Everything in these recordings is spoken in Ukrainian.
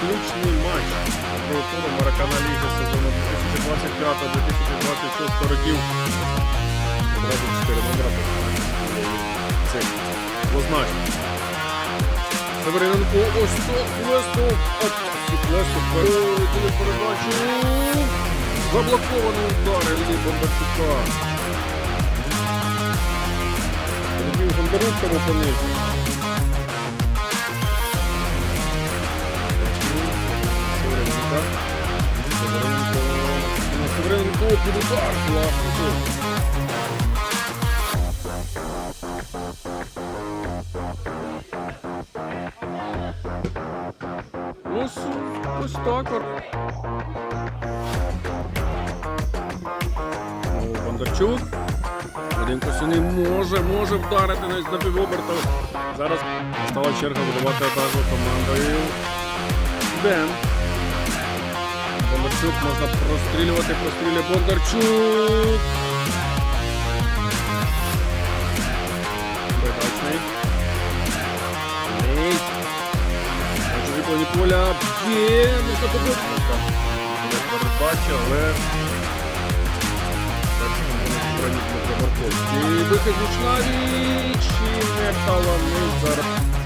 заключний матч туру Маракана Ліги сезону 2025-2026 років. Одразу 4 номера. Це двозначно. Севериненко, ось Лестов, Лестов передали передачу. Заблокований удар Іллі Бондарчука. Бондарук там опинився. Ось, ось так. Ну, Бондарчук. Один косяний може, може вдарити навіть на півоберта. Зараз стала черга видавати атаку командою. Ден. Бондарчук можна прострілювати, прострілює Бондарчук. Передачний. Бачу виповні поля. Б'є, можна подобнути. Не передбачив, але... І не таланив зараз.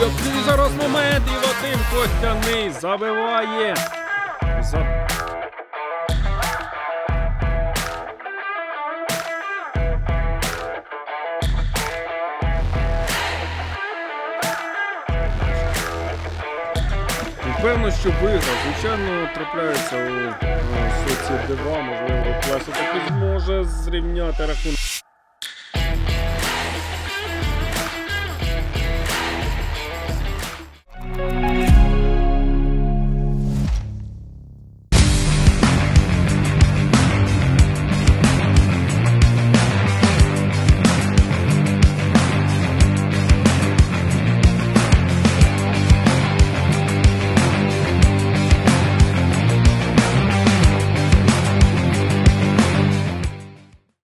Який зараз момент, і Вадим Костяний забиває. За... Певно, що виграв. Звичайно, трапляється у е, соці дива, можливо, класу таки зможе зрівняти рахунок.